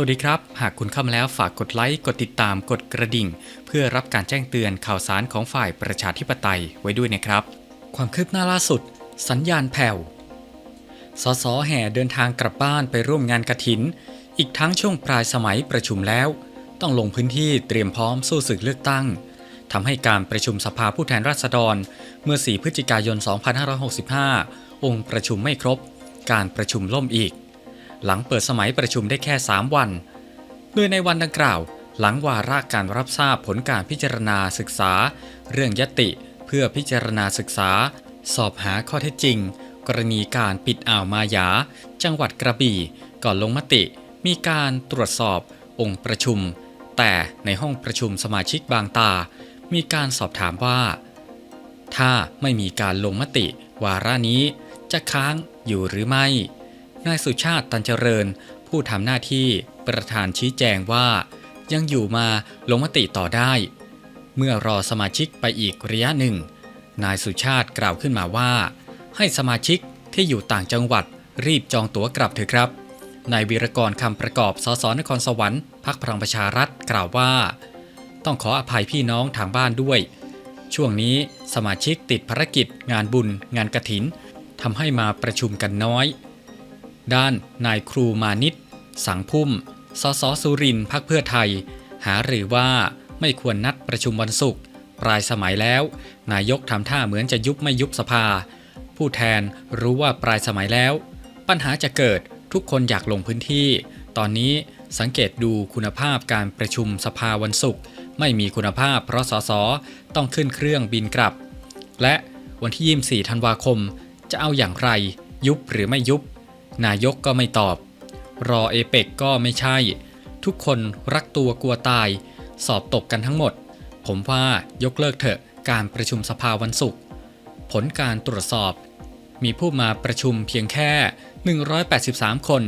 วัสดีครับ หากคุณเข้ามาแล้วฝากกดไลค์ กดติดตาม กดกระดิ่ง เพื่อรับการแจ้งเตือนข่าวสารของฝ่ายประชาธิปไตยไว้ด้วยนะครับ ความคืบหน้าล่าสุด สัญญาณแผ่ว สสแห่เดินทางกลับบ้านไปร่วมงานกระถิน อีกทั้งช่วงปลายสมัยประชุมแล้ว ต้องลงพื้นที่เตรียมพร้อมสู้ศึกเลือกตั้งทำให้การประชุมสภาผู้แทนราษฎร เมื่อ 4 พฤศจิกายน 2565 องค์ประชุมไม่ครบ การประชุมล่มอีก หลังเปิดสมัยประชุมได้แค่ 3 วัน โดยในวันดังกล่าว หลังวาระการรับทราบผลการพิจารณาศึกษา เรื่องยติ เพื่อพิจารณาศึกษา สอบหาข้อเท็จจริง กรณีการปิดอ่าวมายา จังหวัดกระบี่ก่อนลงมติ มีการตรวจสอบองค์ประชุม แต่ในห้องประชุมสมาชิกบางตา มีการสอบถามว่า ถ้าไม่มีการลงมติวาระนี้จะค้างอยู่หรือไม่ นายสุชาติตันเจริญ ผู้ทำหน้าที่ประธานชี้แจงว่า ยังอยู่มาลงมติต่อได้ เมื่อรอสมาชิกไปอีกระยะหนึ่ง นายสุชาติกล่าวขึ้นมาว่า ให้สมาชิกที่อยู่ต่างจังหวัดรีบจองตั๋วกลับเถอะครับนายวีรกรคำประกอบสสนครสวรรค์พักพลังประชารัฐกล่าวว่า ต้องขออภัยพี่น้องทางบ้านด้วย ช่วงนี้สมาชิกติดภารกิจงานบุญ งานกระถินทำให้มาประชุมกันน้อย ด้านนายครูมานิตสังพุ่ม สสสุรินทร์พักเพื่อไทย หาหรือว่าไม่ควรนัดประชุมวันศุกร์ปลายสมัยแล้ว นายกทำท่าเหมือนจะยุบไม่ยุบสภา ผู้แทนรู้ว่าปลายสมัยแล้ว ปัญหาจะเกิดทุกคนอยากลงพื้นที่ ตอนนี้สังเกตดูคุณภาพการประชุมสภาวันศุกร์ไม่มีคุณภาพเพราะสสต้องขึ้นเครื่องบินกลับ และวันที่ 24 ธันวาคม จะเอาอย่างไร ยุบหรือไม่ยุบ นายกก็ไม่ตอบ รอเอเปกก็ไม่ใช่ ทุกคนรักตัวกลัวตาย สอบตกกันทั้งหมด ผมว่ายกเลิกเถอะการประชุมสภาวันศุกร์ผลการตรวจสอบ มีผู้มาประชุมเพียงแค่ 183 คน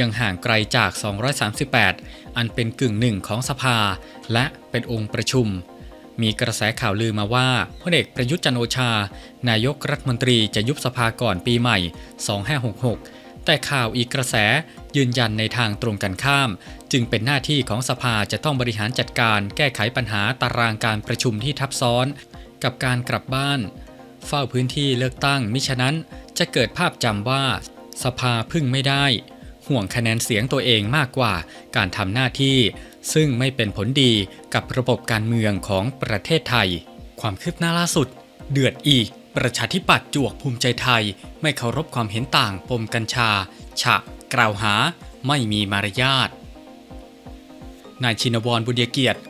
ยังห่างไกลจาก 238 อันเป็นกึ่งหนึ่งของสภา และเป็นองค์ประชุม มีกระแสข่าวลือมาว่าพลเอกประยุทธ์จันโอชา นายกรัฐมนตรีจะยุบสภาก่อนปีใหม่ 2566 แต่ข่าวอีกกระแสยืนยันในทางตรงกันข้าม จึงเป็นหน้าที่ของสภาจะต้องบริหารจัดการแก้ไขปัญหาตารางการประชุมที่ทับซ้อน กับการกลับบ้าน เฝ้าพื้นที่เลือกตั้งมิฉะนั้นจะเกิดภาพจำว่า สภาพึ่งไม่ได้ ห่วงคะแนนเสียงตัวเองมากกว่าการทำหน้าที่ ซึ่งไม่เป็นผลดีกับระบบการเมืองของประเทศไทย ความคืบหน้าล่าสุด เดือดอีก ประชาธิปัตย์จวกภูมิใจไทย ไม่เคารพความเห็นต่างปมกัญชา ฉะ กล่าวหา ไม่มีมารยาทนายชินวรบุญเกียรติ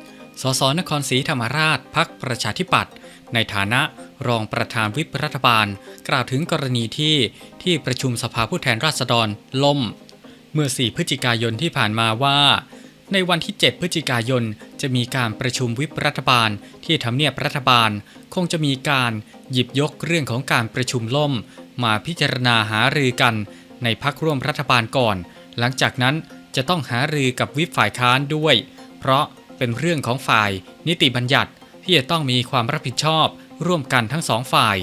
สสนครศรีธรรมราชพักประชาธิปัตย์ในฐานะรองประธานวิปรัฐบาล กล่าวถึงกรณีที่ที่ประชุมสภาผู้แทนราษฎรล่ม เมื่อ 4 พฤศจิกายนที่ผ่านมาว่า ในวันที่ 7 พฤศจิกายนจะมีการประชุมวิปรัฐบาลที่ทำเนียบรัฐบาล คงจะมีการ หยิบยกเรื่องของการประชุมล่ม มาพิจารณาหารือกันในพักร่วมรัฐบาลก่อน หลังจากนั้นจะต้องหารือกับวิปฝ่ายค้านด้วย เพราะเป็นเรื่องของฝ่ายนิติบัญญัติที่จะต้องมีความรับผิดชอบร่วมกันทั้งสองฝ่าย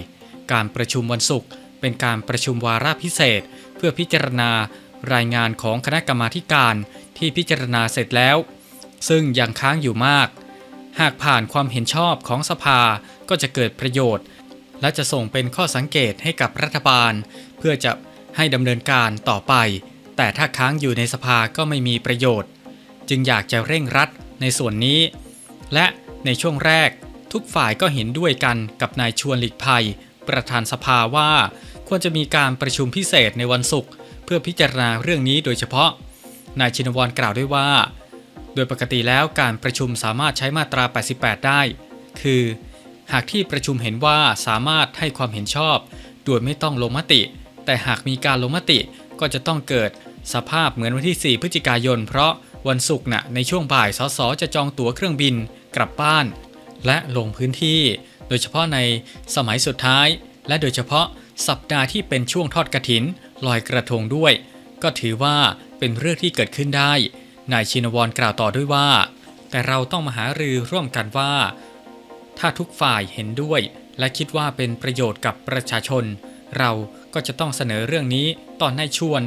การประชุมวันศุกร์เป็นการประชุมวาระพิเศษ เพื่อพิจารณารายงานของคณะกรรมาการที่พิจารณาเสร็จแล้ว ซึ่งยังค้างอยู่มาก หากผ่านความเห็นชอบของสภาก็จะเกิดประโยชน์ และจะส่งเป็นข้อสังเกตให้กับรัฐบาล เพื่อจะให้ดำเนินการต่อไป แต่ถ้าค้างอยู่ในสภาก็ไม่มีประโยชน์ จึงอยากจะเร่งรัดในส่วนนี้ และในช่วงแรกทุกฝ่ายก็เห็นด้วยกันกับนายชวนหลีกภัย ประธานสภาว่าควรจะมีการประชุมพิเศษในวันศุกร์เพื่อพิจารณาเรื่องนี้โดยเฉพาะ นายชินวรกล่าวด้วยว่า โดยปกติแล้วการประชุมสามารถใช้มาตรา 88 ได้ คือ หากที่ประชุมเห็นว่าสามารถให้ความเห็นชอบ โดยไม่ต้องลงมติ แต่หากมีการลงมติก็จะต้องเกิดสภาพเหมือนวันที่ 4 พฤศจิกายน เพราะวันศุกร์น่ะในช่วงบ่ายสสจะจองตั๋วเครื่องบินกลับบ้าน และลงพื้นที่ โดยเฉพาะในสมัยสุดท้าย และโดยเฉพาะสัปดาห์ที่เป็นช่วงทอดกระถิน ลอยกระทงด้วย ก็ถือว่าเป็นเรื่องที่เกิดขึ้นได้นายชินวรกล่าวต่อด้วยว่า แต่เราต้องมาหารือร่วมกันว่า ถ้าทุกฝ่ายเห็นด้วย และคิดว่าเป็นประโยชน์กับประชาชน เราก็จะต้องเสนอเรื่องนี้ต่อนายชวน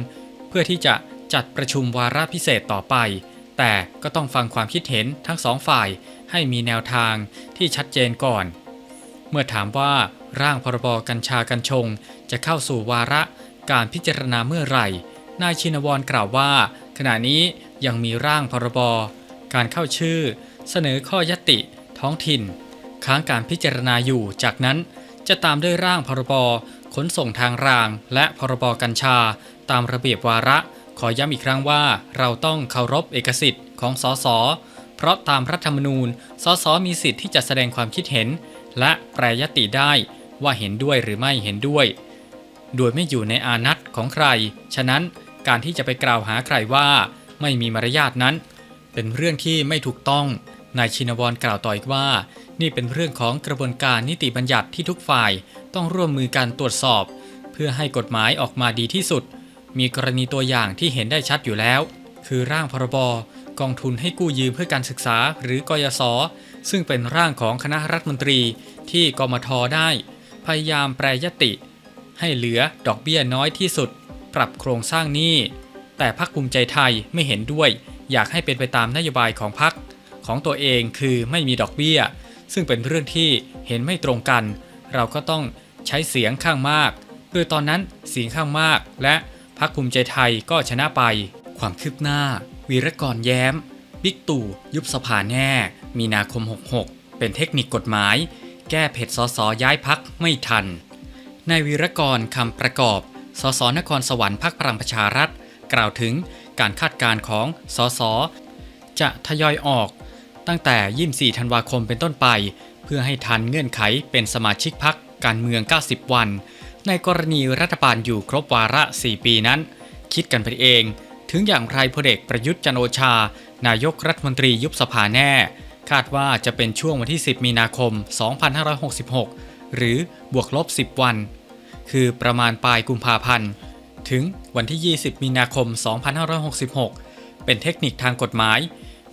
เพื่อที่จะจัดประชุมวาระพิเศษต่อไป แต่ก็ต้องฟังความคิดเห็นทั้งสองฝ่ายให้มีแนวทางที่ชัดเจนก่อน เมื่อถามว่าร่างพรบกัญชากัญชง จะเข้าสู่วาระการพิจารณาเมื่อไหร่ นายชินวรกล่าวว่า ขณะนี้ยังมีร่างพรบ การเข้าชื่อ เสนอข้อยติ ท้องถิ่น ค้างการพิจารณาอยู่ จากนั้นจะตามด้วยร่างพรบขนส่งทางราง และพรบกัญชา ตามระเบียบวาระ ขอย้ำอีกครั้งว่า เราต้องเคารพเอกสิทธิ์ของสสเพราะตามรัฐธรรมนูญ สสมีสิทธิ์ที่จะแสดงความคิดเห็น และแปรยติได้ว่าเห็นด้วยหรือไม่เห็นด้วย โดยไม่อยู่ในอานัตของใคร ฉะนั้นการที่จะไปกล่าวหาใครว่า ไม่มีมารยาทนั้น เป็นเรื่องที่ไม่ถูกต้อง นายชินวรกล่าวต่ออีกว่า นี่เป็นเรื่องของกระบวนการนิติบัญญัติที่ทุกฝ่ายต้องร่วมมือกันตรวจสอบ เพื่อให้กฎหมายออกมาดีที่สุด มีกรณีตัวอย่างที่เห็นได้ชัดอยู่แล้ว คือร่างพรบกองทุนให้กู้ยืมเพื่อการศึกษาหรือกยศซึ่งเป็นร่างของคณะรัฐมนตรีที่กมทได้ พยายามแปรยติ ให้เหลือดอกเบี้ยน้อยที่สุด ปรับโครงสร้างหนี้แต่พรรคภูมิใจไทยไม่เห็นด้วย อยากให้เป็นไปตามนโยบายของพรรค ของตัวเองคือไม่มีดอกเบี้ย ซึ่งเป็นเรื่องที่เห็นไม่ตรงกัน เราก็ต้องใช้เสียงข้างมาก โดยตอนนั้นเสียงข้างมาก และพรรคภูมิใจไทยก็ชนะไป ความคืบหน้า วีรกรแย้ม บิ๊กตู่ยุบสภาแน่ มีนาคม 66 เป็นเทคนิคกฎหมาย แก้เผ็ดสสย้ายพักไม่ทันนายวีรกรคำประกอบ สสนครสวรรค์พักพลังประชารัฐ กล่าวถึงการคาดการณ์ของสสจะทยอยออก ตั้งแต่ 24 ธันวาคมเป็นต้นไป เพื่อให้ทันเงื่อนไขเป็นสมาชิกพักการเมือง 90 วัน ในกรณีรัฐบาลอยู่ครบวาระ 4 ปีนั้น คิดกันไปเอง ถึงอย่างไรพลเอกประยุทธ์จันโอชา นายกรัฐมนตรียุบสภาแน่ คาดว่าจะเป็นช่วงวันที่ 10 มีนาคม 2566 หรือบวกลบ 10 วัน คือประมาณปลายกุมภาพันธ์ถึงวันที่ 20 มีนาคม 2566 เป็นเทคนิคทางกฎหมาย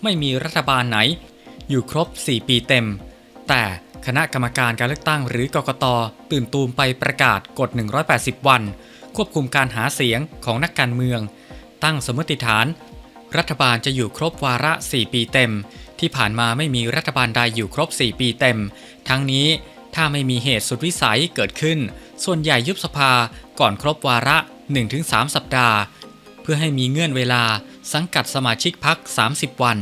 ไม่มีรัฐบาลไหน อยู่ครบ 4 ปีเต็ม แต่คณะกรรมการการเลือกตั้งหรือกกตตื่นตูมไปประกาศกฎ 180 วัน ควบคุมการหาเสียงของนักการเมือง ตั้งสมมติฐาน รัฐบาลจะอยู่ครบวาระ 4 ปีเต็ม ที่ผ่านมาไม่มีรัฐบาลใดอยู่ครบ 4 ปีเต็ม ทั้งนี้ถ้าไม่มีเหตุสุดวิสัยเกิดขึ้น ส่วนใหญ่ยุบสภาก่อนครบวาระ 1-3 สัปดาห์ เพื่อให้มีเงื่อนเวลา สังกัดสมาชิกพัก 30 วัน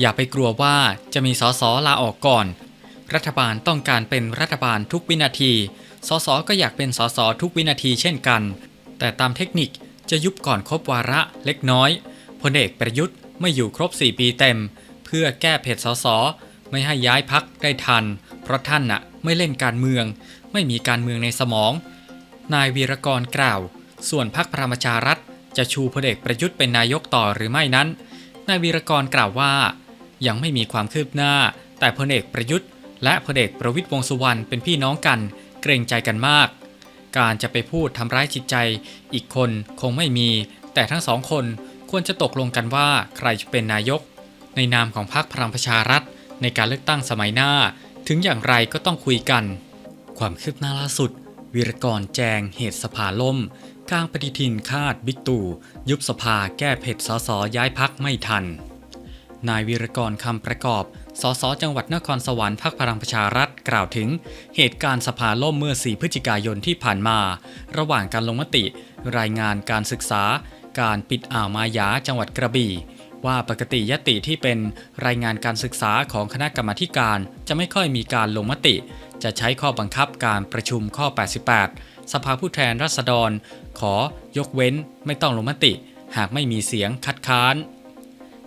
อย่าไปกลัวว่าจะมีสสลาออกก่อน รัฐบาลต้องการเป็นรัฐบาลทุกวินาที สสก็อยากเป็นสสทุกวินาทีเช่นกัน แต่ตามเทคนิคจะยุบก่อนครบวาระเล็กน้อยพลเอกประยุทธ์ไม่อยู่ครบ 4 ปีเต็ม เพื่อแก้เผ็ดสสไม่ให้ย้ายพักได้ทัน เพราะท่านน่ะไม่เล่นการเมือง ไม่มีการเมืองในสมอง นายวีรกรกล่าว ส่วนพักพระชารัฐ จะชูพลเอกประยุทธ์เป็นนายกต่อหรือไม่นั้น นายวีรกรกล่าวว่า ยังไม่มีความคืบหน้า แต่พลเอกประยุทธ์ และพลเอกประวิตยวงสุวรรณเป็นพี่น้องกัน เกรงใจกันมาก การจะไปพูดทำร้ายจิตใจ อีกคนคงไม่มี แต่ทั้งสองคนควรจะตกลงกันว่าใครจะเป็นนายก ในนามของพรรคพลังประชารัฐ ในการเลือกตั้งสมัยหน้า ถึงอย่างไรก็ต้องคุยกัน ความคืบหน้าล่าสุดวีรกรแจงเหตุสภาล่ม กลางปฏิทินคาดบิ๊กตู่ยุบสภาแก้เผ็ดสสย้ายพักไม่ทัน นายวีรกรคำประกอบสสจังหวัดนครสวรรค์พักพลังประชารัฐกล่าวถึง เหตุการณ์สภาล่มเมื่อ 4 พฤศจิกายนที่ผ่านมา ระหว่างการลงมติ รายงานการศึกษา การปิดอ่าวมายาจังหวัดกระบี่ว่าปกติยติที่เป็นรายงานการศึกษาของคณะกรรมาการ จะไม่ค่อยมีการลงมติ จะใช้ข้อบังคับการประชุมข้อ 88 สภาผู้แทนราษฎร ขอยกเว้นไม่ต้องลงมติ หากไม่มีเสียงคัดค้าน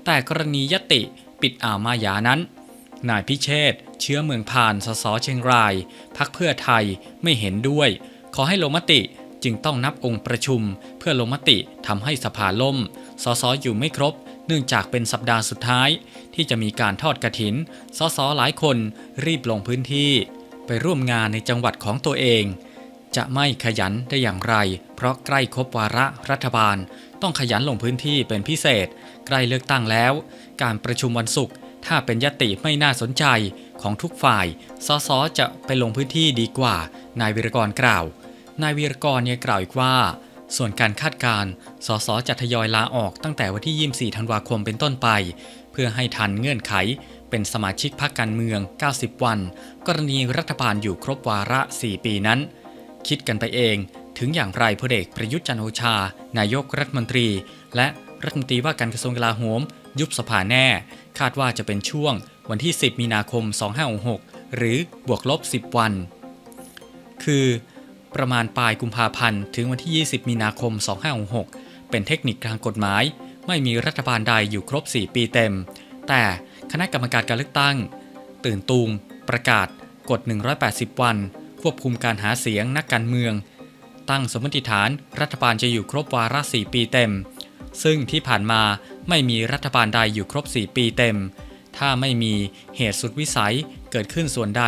แต่กรณียติปิดอ่าวมายานั้น นายพิเชษเชื้อเมืองพานสสเชียงราย พักเพื่อไทยไม่เห็นด้วย ขอให้ลงมติจึงต้องนับองค์ประชุม เพื่อลงมติทำให้สภาล่ม สสอยู่ไม่ครบ เนื่องจากเป็นสัปดาห์สุดท้าย ที่จะมีการทอดกระถิน สสหลายคนรีบลงพื้นที่ ไปร่วมงานในจังหวัดของตัวเอง จะไม่ขยันได้อย่างไร เพราะใกล้ครบวาระรัฐบาล ต้องขยันลงพื้นที่เป็นพิเศษ ใกล้เลือกตั้งแล้ว การประชุมวันศุกร์ถ้าเป็นยติไม่น่าสนใจของทุกฝ่าย สสจะไปลงพื้นที่ดีกว่า นายวิรกรกล่าว นายวีรกรยังกล่าวอีกว่า ส่วนการคาดการณ์สสจะทยอยลาออกตั้งแต่วันที่ 24 ธันวาคมเป็นต้นไป เพื่อให้ทันเงื่อนไข เป็นสมาชิกพรรคการเมือง 90 วัน กรณีรัฐบาลอยู่ครบวาระ 4 ปีนั้น คิดกันไปเอง ถึงอย่างไรพลเอกประยุทธ์จันโอชา นายกรัฐมนตรี และรัฐมนตรีว่าการกระทรวงกลาโหม ยุบสภาแน่ คาดว่าจะเป็นช่วงวันที่ 10 มีนาคม 2566 หรือบวกลบ 10 วัน คือประมาณปลายกุมภาพันธ์ถึงวันที่ 20 มีนาคม 2566 เป็นเทคนิคทางกฎหมาย ไม่มีรัฐบาลใดอยู่ครบ 4 ปีเต็ม แต่คณะกรรมการการเลือกตั้ง ตื่นตูมประกาศกฎ 180 วัน ควบคุมการหาเสียงนักการเมือง ตั้งสมมติฐานรัฐบาลจะอยู่ครบวาระ4ปีเต็ม ซึ่งที่ผ่านมาไม่มีรัฐบาลใดอยู่ครบ 4 ปีเต็ม ถ้าไม่มีเหตุสุดวิสัยเกิดขึ้นส่วนใด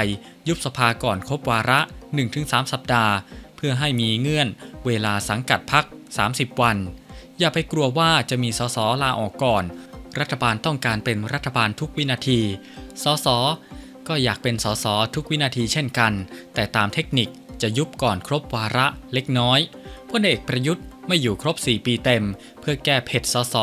ยุบสภาก่อนครบวาระ 1-3 สัปดาห์ เพื่อให้มีเงื่อนเวลาสังกัดพัก 30 วัน อย่าไปกลัวว่าจะมีสสลาออกก่อน รัฐบาลต้องการเป็นรัฐบาลทุกวินาที สส ก็อยากเป็นสสทุกวินาทีเช่นกัน แต่ตามเทคนิคจะยุบก่อนครบวาระเล็กน้อยพลเอกประยุทธ์ไม่อยู่ครบ 4 ปีเต็ม เพื่อแก้เผ็ดสส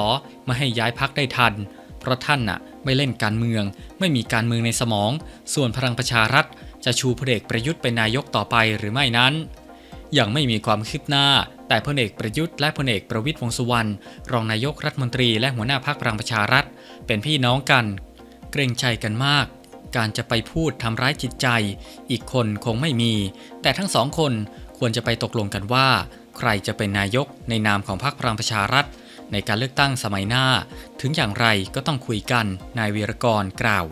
ไม่ให้ย้ายพักได้ทัน เพราะท่านน่ะไม่เล่นการเมือง ไม่มีการเมืองในสมอง ส่วนพลังประชารัฐ จะชูพลเอกประยุทธ์เป็นนายกต่อไปหรือไม่นั้นยังไม่มีความคืบหน้า แต่พลเอกประยุทธ์และพลเอกประวิตรวงษ์สุวรรณรองนายกรัฐมนตรีและหัวหน้าพรรคพลังประชารัฐ เป็นพี่น้องกัน เกรงใจกันมาก การจะไปพูดทำร้ายจิตใจ อีกคนคงไม่มี แต่ทั้งสองคนควรจะไปตกลงกันว่า ใครจะเป็นนายกในนามของพรรคพลังประชารัฐ ในการเลือกตั้งสมัยหน้า ถึงอย่างไรก็ต้องคุยกันนายวีรกรกล่าว